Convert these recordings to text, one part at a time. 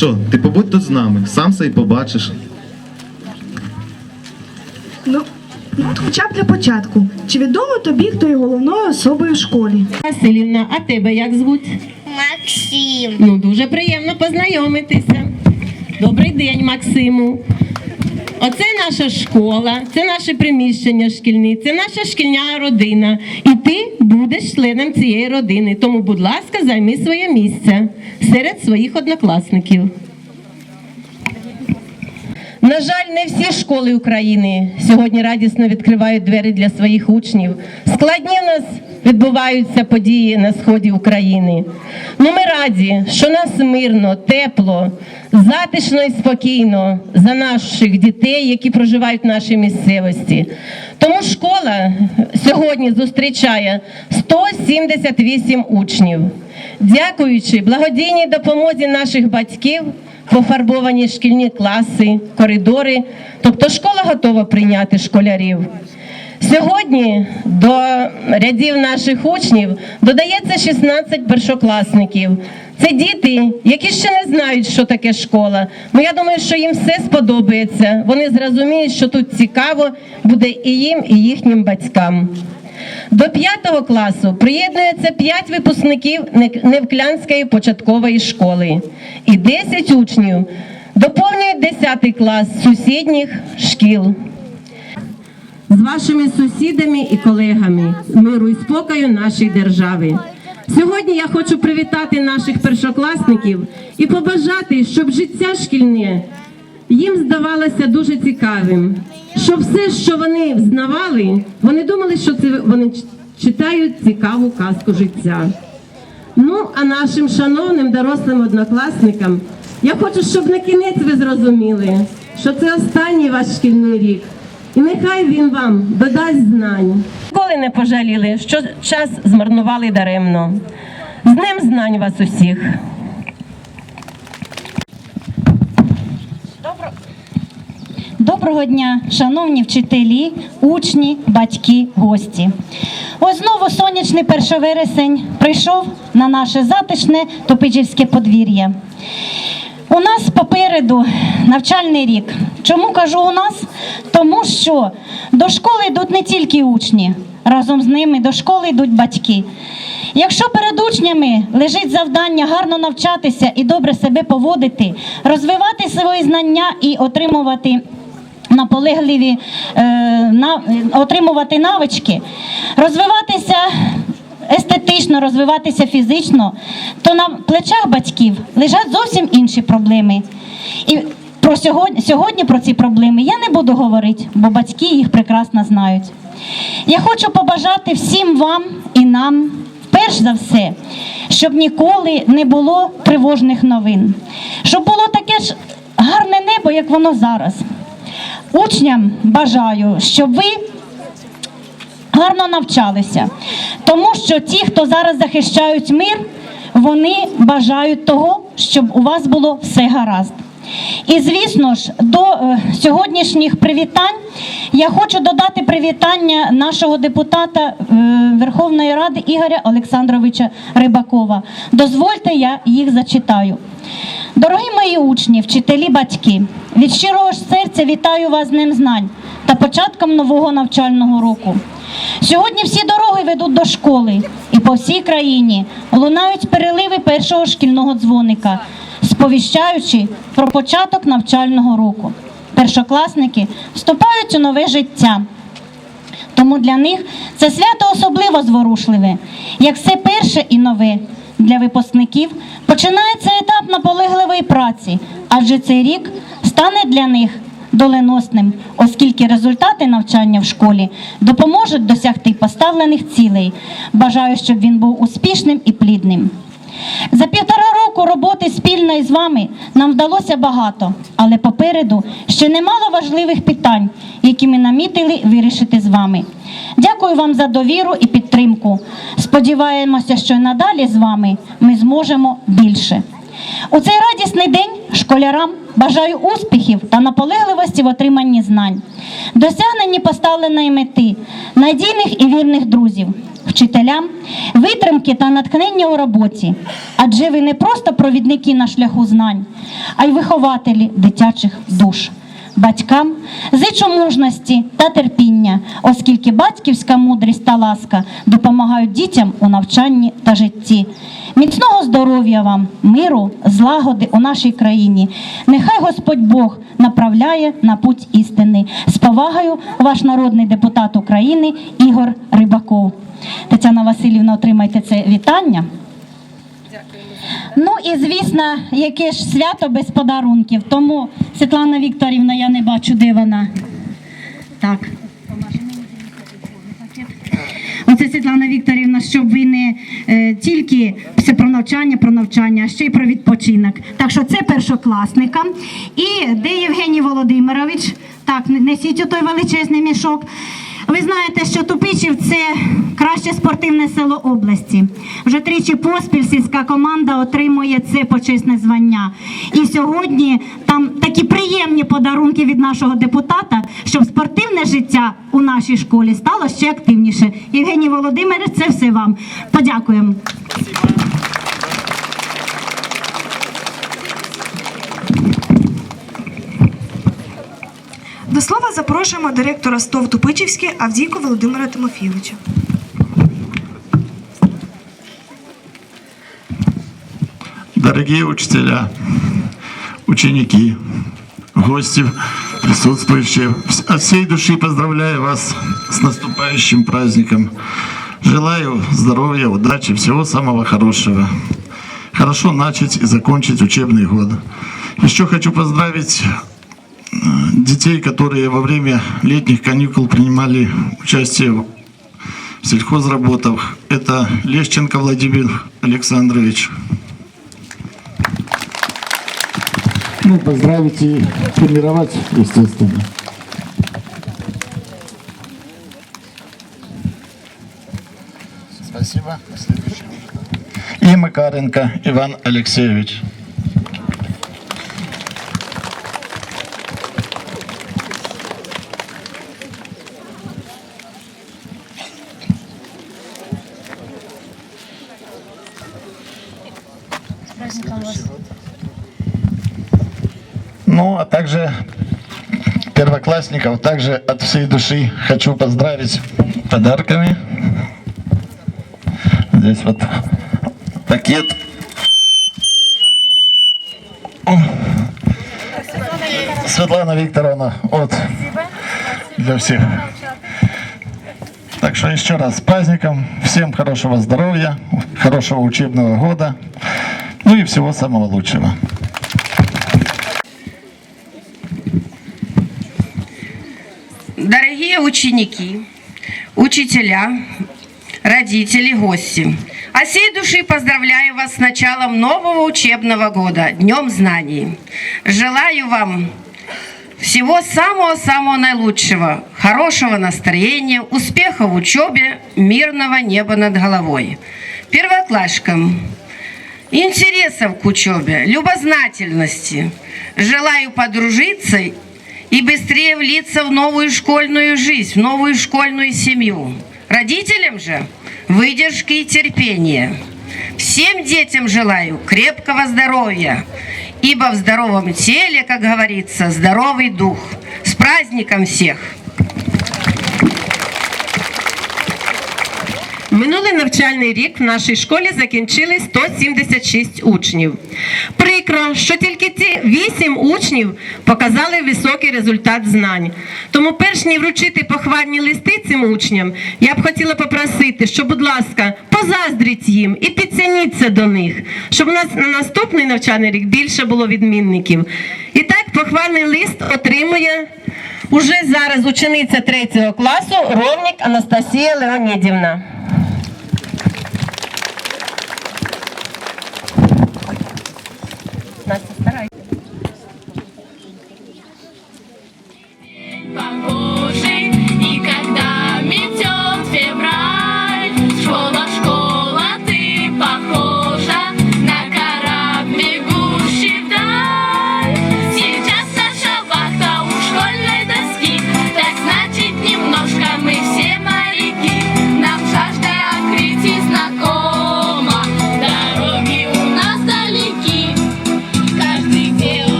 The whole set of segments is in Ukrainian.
що? Ти побудь тут з нами, сам все й побачиш. Ну, ну от хоча б для початку. Чи відомо тобі, хто є головною особою в школі? Василівна, а тебе як звуть? Максим. Ну, дуже приємно познайомитися. Добрий день, Максиму. Оце наша школа, це наше приміщення шкільне, це наша шкільна родина. І ти будеш членом цієї родини. Тому, будь ласка, займи своє місце серед своїх однокласників. На жаль, не всі школи України сьогодні радісно відкривають двері для своїх учнів. Складні в нас відбуваються події на сході України. Ну ми раді, що нас мирно, тепло, затишно і спокійно за наших дітей, які проживають в нашій місцевості. Тому школа сьогодні зустрічає 178 учнів. Дякуючи благодійній допомозі наших батьків, пофарбовані шкільні класи, коридори, тобто школа готова прийняти школярів. Сьогодні до рядів наших учнів додається 16 першокласників. Це діти, які ще не знають, що таке школа. Ну я думаю, що їм все сподобається. Вони зрозуміють, що тут цікаво буде і їм, і їхнім батькам. До п'ятого класу приєднується 5 випускників Невклянської початкової школи і 10 учнів доповнюють 10 клас сусідніх шкіл. З вашими сусідами і колегами миру і спокою нашій держави. Сьогодні я хочу привітати наших першокласників і побажати, щоб життя шкільне їм здавалося дуже цікавим. Що все, що вони взнавали, вони думали, що це вони читають цікаву казку життя. Ну, а нашим шановним дорослим однокласникам я хочу, щоб на кінець ви зрозуміли, що це останній ваш шкільний рік. І нехай він вам додасть знань. Ніколи не пожаліли, що час змарнували даремно. З Днем знань вас усіх! Доброго дня, шановні вчителі, учні, батьки, гості. Ось знову сонячний 1 вересень прийшов на наше затишне Топичівське подвір'я. У нас попереду навчальний рік. Чому кажу у нас? Тому що до школи йдуть не тільки учні, разом з ними до школи йдуть батьки. Якщо перед учнями лежить завдання гарно навчатися і добре себе поводити, розвивати свої знання і отримувати наполегливі е, на, отримувати навички, розвиватися естетично, розвиватися фізично, то на плечах батьків лежать зовсім інші проблеми. І про сьогодні, сьогодні про ці проблеми я не буду говорити, бо батьки їх прекрасно знають. Я хочу побажати всім вам і нам, перш за все, щоб ніколи не було тривожних новин, щоб було таке ж гарне небо, як воно зараз. Учням бажаю, щоб ви гарно навчалися, тому що ті, хто зараз захищають мир, вони бажають того, щоб у вас було все гаразд. І звісно ж, до е, сьогоднішніх привітань я хочу додати привітання нашого депутата е, Верховної Ради Ігоря Олександровича Рибакова. Дозвольте, я їх зачитаю. Дорогі мої учні, вчителі, батьки, від щирого ж серця вітаю вас з Днем знань та початком нового навчального року. Сьогодні всі дороги ведуть до школи, і по всій країні лунають переливи першого шкільного дзвоника, сповіщаючи про початок навчального року. Першокласники вступають у нове життя. Тому для них це свято особливо зворушливе. Як все перше і нове для випускників, починається етап наполегливої праці, адже цей рік стане для них доленосним, оскільки результати навчання в школі допоможуть досягти поставлених цілей. Бажаю, щоб він був успішним і плідним. За півтора року роботи спільно із вами нам вдалося багато, але попереду ще немало важливих питань, які ми намітили вирішити з вами. Дякую вам за довіру і підтримку. Сподіваємося, що надалі з вами ми зможемо більше. У цей радісний день школярам бажаю успіхів та наполегливості в отриманні знань, досягненні поставленої мети, надійних і вірних друзів, вчителям, витримки та натхнення у роботі. Адже ви не просто провідники на шляху знань, а й вихователі дитячих душ. Батькам зичу мужності та терпіння, оскільки батьківська мудрість та ласка допомагають дітям у навчанні та житті. Міцного здоров'я вам, миру, злагоди у нашій країні. Нехай Господь Бог направляє на путь істини. З повагою, ваш народний депутат України Ігор Рибаков. Тетяна Васильівна, отримайте це вітання. Ну і звісно, яке ж свято без подарунків. Тому Світлана Вікторівна, я не бачу, де вона. Так. Оце Світлана Вікторівна, щоб ви не е, тільки все про навчання, про навчання, а ще й про відпочинок. Так що це першокласникам. І де Євгеній Володимирович? Так, не- несіть отой величезний мішок. Ви знаєте, що Тупичів це краще спортивне село області. Вже тричі поспіль сільська команда отримує це почесне звання. І сьогодні там такі приємні подарунки від нашого депутата, щоб спортивне життя у нашій школі стало ще активніше. Євгеній Володимирович, це все вам. Подякуємо. Слова запрошуємо директора СТОВ Тупичівське Авдійко Володимира Тимофійовича. Дорогие учителя, ученики, гости, присутствующие, от всей души поздравляю вас с наступающим праздником. Желаю здоровья, удачи, всего самого хорошего. Хорошо начать и закончить учебный год. Еще хочу поздравить детей, которые во время летних каникул принимали участие в сельхозработах. Это Лещенко Владимир Александрович, Ну, поздравить и тренировать, естественно. Спасибо. Следующий. И Макаренко Иван Алексеевич. Ну, а также первоклассников также от всей души хочу поздравить подарками. Здесь вот пакет. Светлана Викторовна, вот для всех. Так что еще раз с праздником. Всем хорошего здоровья, хорошего учебного года. Ну и всего самого лучшего. Дорогие ученики, учителя, родители, гости, от всей души поздравляю вас с началом нового учебного года, Днем Знаний. Желаю вам всего самого-самого наилучшего, хорошего настроения, успеха в учебе, мирного неба над головой. Первоклашкам интересов к учебе, любознательности. Желаю подружиться и быстрее влиться в новую школьную жизнь, в новую школьную семью. Родителям же выдержки и терпения. Всем детям желаю крепкого здоровья, ибо в здоровом теле, как говорится, здоровый дух. С праздником всех! Минулий навчальний рік в нашій школі закінчили 176 учнів. Прикро, що тільки ці 8 учнів показали високий результат знань. Тому, перш ніж вручити похвальні листи цим учням, я б хотіла попросити, що, будь ласка, позаздріть їм і підтягніться до них, щоб у нас на наступний навчальний рік більше було відмінників. І так, похвальний лист отримує уже зараз учениця 3 класу Ровнік Анастасія Леонідівна.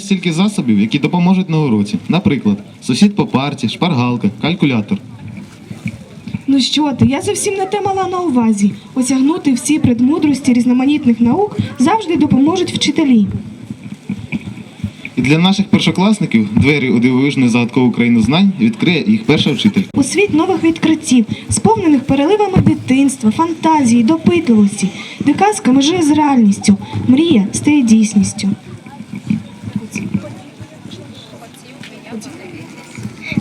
Стільки засобів, які допоможуть на уроці. Наприклад, сусід по парті, шпаргалка, калькулятор. Ну що ти, я зовсім не те мала на увазі. Осягнути всі предмудрості різноманітних наук завжди допоможуть вчителі. І для наших першокласників двері у дивовижну загадкову країну знань відкриє їх перша вчителька. У світ нових відкриттів, сповнених переливами дитинства, фантазії, допитливості, де казка межує з реальністю, мрія стає дійсністю.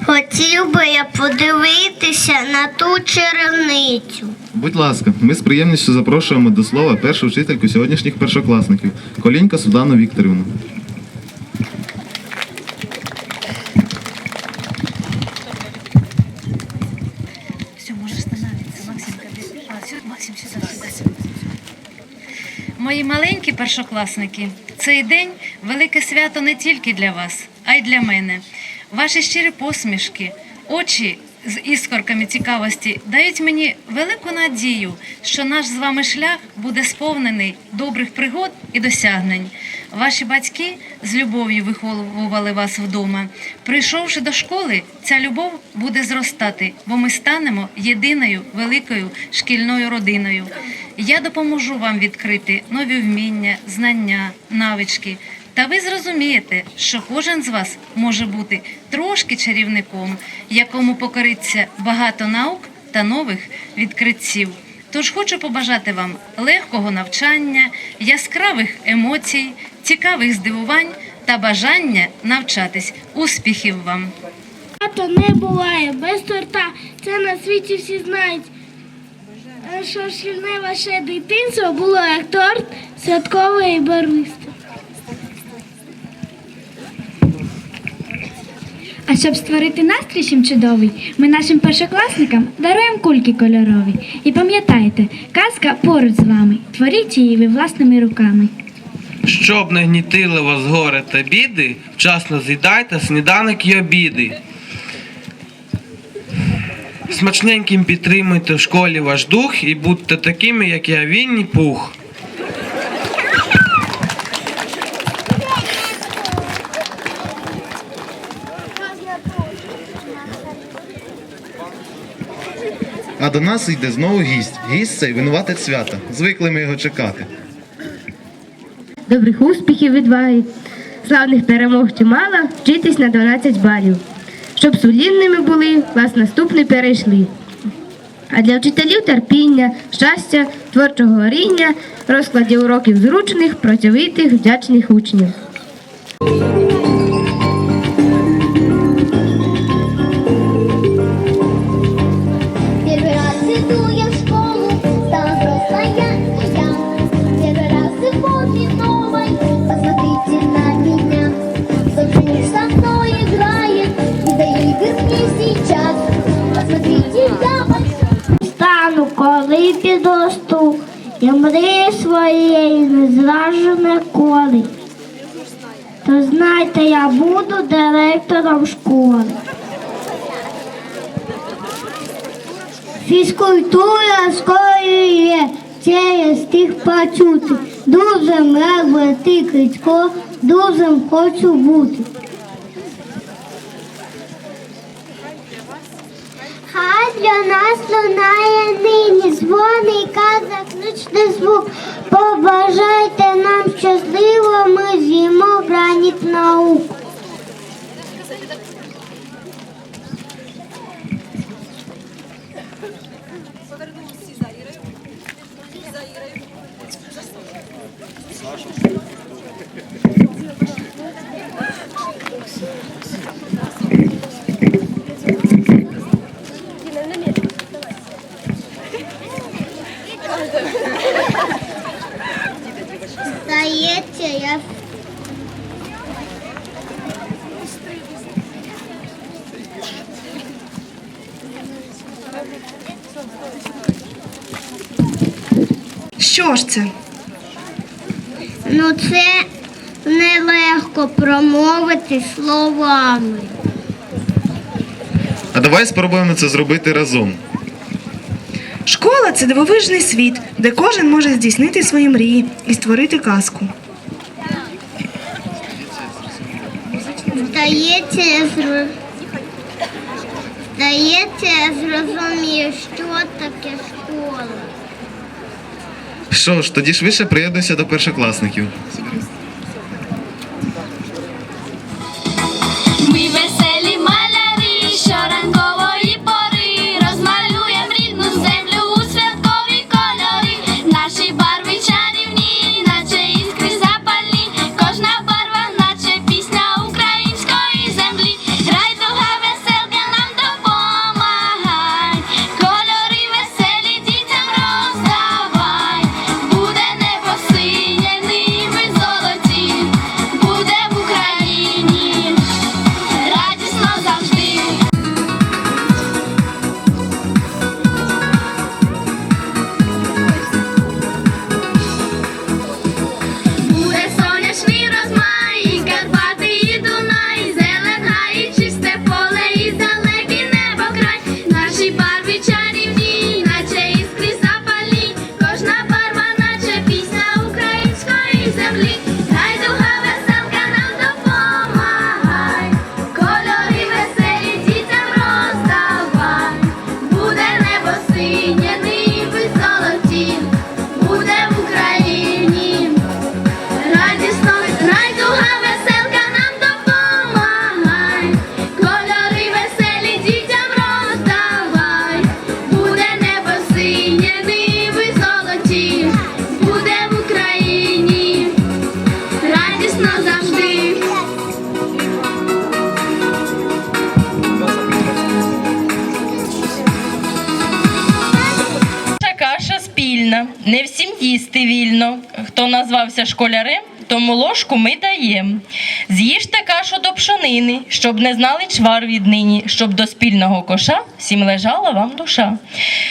Хотів би я подивитися на ту чарівницю. Будь ласка, ми з приємністю запрошуємо до слова першу вчительку сьогоднішніх першокласників Колінька Судану Вікторівну. Мої маленькі першокласники, цей день велике свято не тільки для вас, а й для мене. Ваші щирі посмішки, очі з іскорками цікавості дають мені велику надію, що наш з вами шлях буде сповнений добрих пригод і досягнень. Ваші батьки з любов'ю виховували вас вдома. Прийшовши до школи, ця любов буде зростати, бо ми станемо єдиною великою шкільною родиною. Я допоможу вам відкрити нові вміння, знання, навички. Та ви зрозумієте, що кожен з вас може бути трошки чарівником, якому покориться багато наук та нових відкриттів. Тож хочу побажати вам легкого навчання, яскравих емоцій, цікавих здивувань та бажання навчатись. Успіхів вам! Тато не буває без торта. Це на світі всі знають. Е, Що шкільне ваше дитинство було як торт святковий і А щоб створити настрій чим чудовий, ми нашим першокласникам даруємо кульки кольорові. І пам'ятайте, казка поруч з вами. Творіть її ви власними руками. Щоб не гнітили вас горе та біди, вчасно з'їдайте сніданок і обіди. Смачненьким підтримуйте в школі ваш дух і будьте такими, як я Вінні Пух. А до нас йде знову гість. Гість цей винуватець свята. Звикли ми його чекати. Добрих успіхів відваги, славних перемог чимало, вчитись на 12 балів. Щоб сумлінними були, клас наступний перейшли. А для вчителів терпіння, щастя, творчого горіння, розкладі уроків зручних, працьовитих, вдячних учнів. Коли підросту, я мрію своєї не зражу ніколи. То знайте, я буду директором школи. Фізкультура школює через тих почути. Друзем як ти Крицько, друзем хочу бути. Хай для нас лунає нині дзвони, заключний звук. Побажайте нам щасливо, ми з'їмо граніт наук. Здається, я Що ж це? Ну, це нелегко промовити словами. А давай спробуємо це зробити разом. Школа це дивовижний світ, де кожен може здійснити свої мрії і створити казку. Здається, я зро... Здається, я зрозумію, що таке школа. Що ж, тоді швидше приєднуйся до першокласників. Назвався школярем, тому ложку ми даєм. З'їжте кашу до пшонини, щоб не знали чвар віднині, щоб до спільного коша всім лежала вам душа.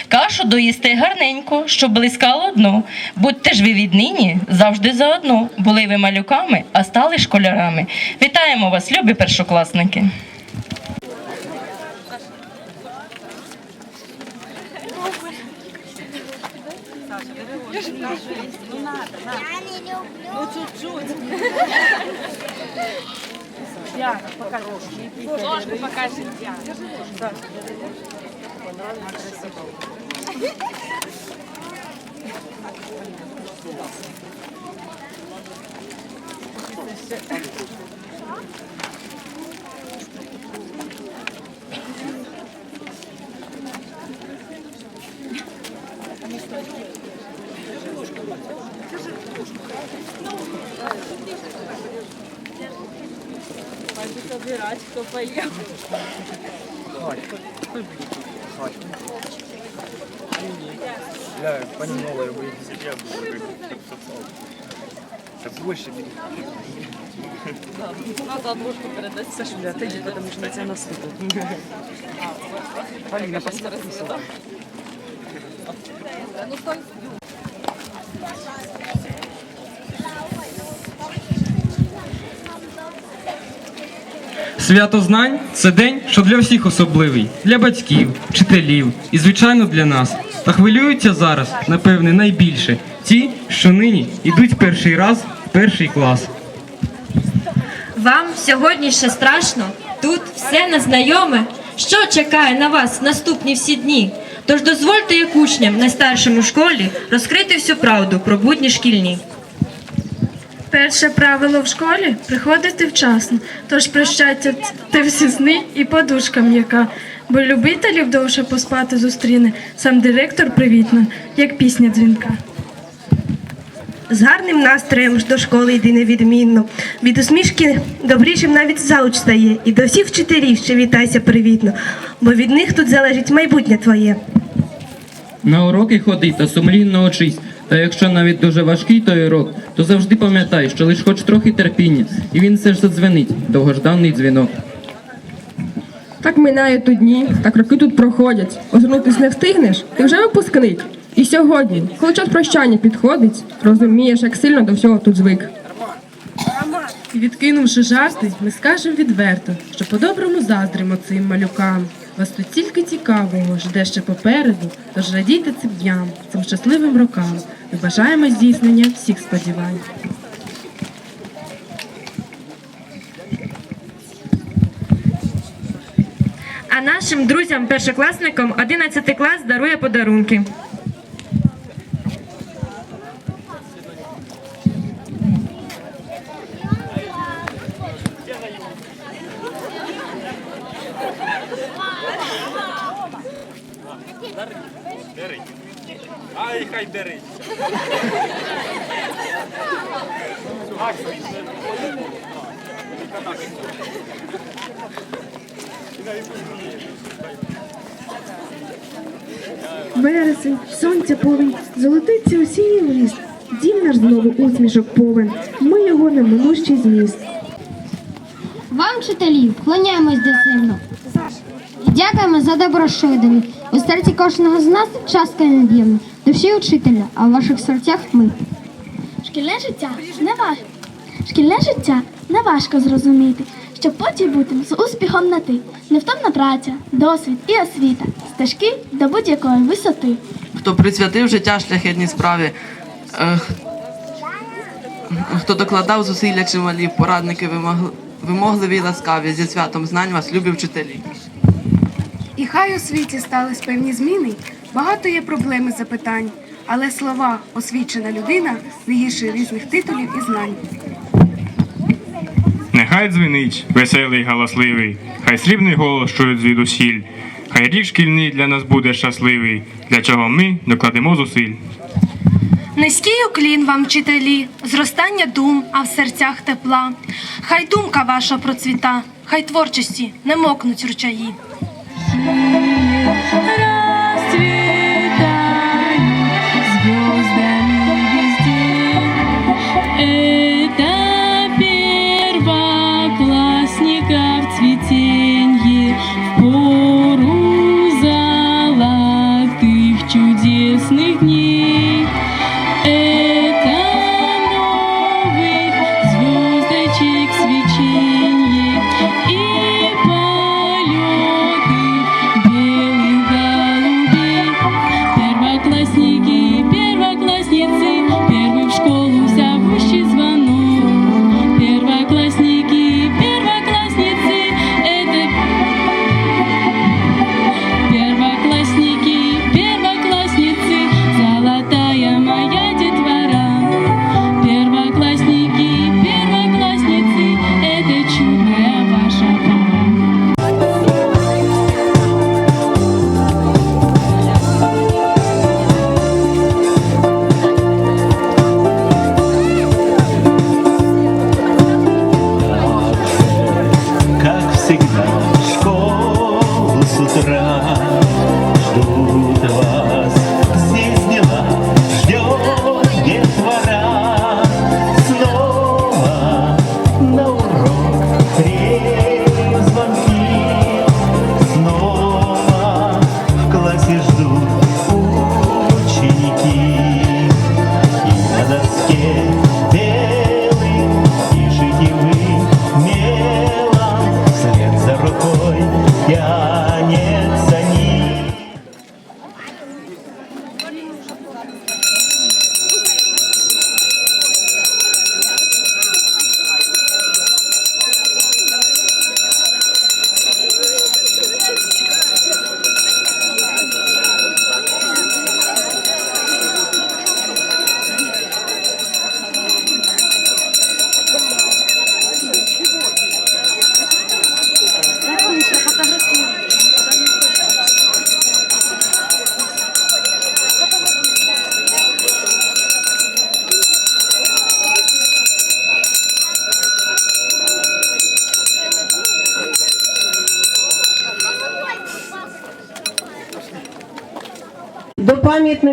Кашу доїсте гарненько, щоб блискало дно. Будьте ж ви віднині завжди заодно. Були ви малюками, а стали школярами. Вітаємо вас, любі першокласники! по чуть-чуть. Яна, покажи. Ложку покажи, Яна. Да. Красиво. собирать, кто поел. Я понимала, я боюсь, я буду как больше Надо ложку передать Саша, да, ты потому что на тебя наступит. Полина, посмотри. Ну, стой. Свято знань це день, що для всіх особливий, для батьків, вчителів і, звичайно, для нас. Та хвилюються зараз, напевне, найбільше ті, що нині йдуть перший раз в перший клас. Вам сьогодні ще страшно? Тут все незнайоме. Що чекає на вас наступні всі дні? Тож дозвольте як учням найстаршим у школі розкрити всю правду про будні шкільні. Перше правило в школі приходити вчасно, тож прощайте ти всі сни і подушка м'яка. Бо любителів довше поспати зустріне сам директор привітно, як пісня дзвінка. З гарним настроєм ж до школи йди невідмінно. Від усмішки добрішим навіть зауч стає. І до всіх вчителів ще вітайся привітно, бо від них тут залежить майбутнє твоє. На уроки ходи та сумлінно учись. Та якщо навіть дуже важкий той урок, то завжди пам'ятай, що лиш хоч трохи терпіння, і він все ж задзвенить, довгожданий дзвінок. Так минають тут дні, так роки тут проходять. Озирнутись не встигнеш, ти вже випускник. І сьогодні, коли час прощання підходить, розумієш, як сильно до всього тут звик. І відкинувши жарти, ми скажемо відверто, що по-доброму заздримо цим малюкам. Вас тут тільки цікавого жде ще попереду, тож радійте цим дням, цим щасливим рокам і бажаємо здійснення всіх сподівань. А нашим друзям-першокласникам 11 клас дарує подарунки. Ай, хай бери. Вересень, сонця повень, золотиться осінній лист. Дім наш знову усмішок повен. Ми його неминущий зміст. Вам, вчителі, вклоняємось десильно. І дякуємо за добро, що ви дали. У серці кожного з нас частка нев'ємна. Душі учителя, а в ваших серцях ми. Шкільне життя не важ... Шкільне життя не важко зрозуміти, щоб потім бути з успіхом на ти. Невтомна праця, досвід і освіта, стежки до будь-якої висоти. хто присвятив життя шляхетній справі, е, хто докладав зусилля чималі, порадники вимогливі й ласкаві, зі святом знань вас, любі вчителі. І хай у світі стались певні зміни, багато є проблем і запитань, але слова освічена людина не гірше різних титулів і знань. Нехай дзвенить, веселий галасливий, хай срібний голос чують звідусіль, хай рік шкільний для нас буде щасливий, для чого ми докладемо зусиль. Низький уклін вам, вчителі, зростання дум, а в серцях тепла. Хай думка ваша процвіта, хай творчості не мокнуть ручаї. Música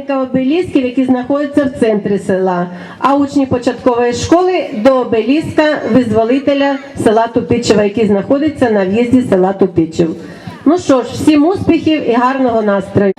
пам'ятника обелісків, які знаходяться в центрі села, а учні початкової школи до обеліска визволителя села Тупичева, який знаходиться на в'їзді села Тупичев. Ну що ж, всім успіхів і гарного настрою.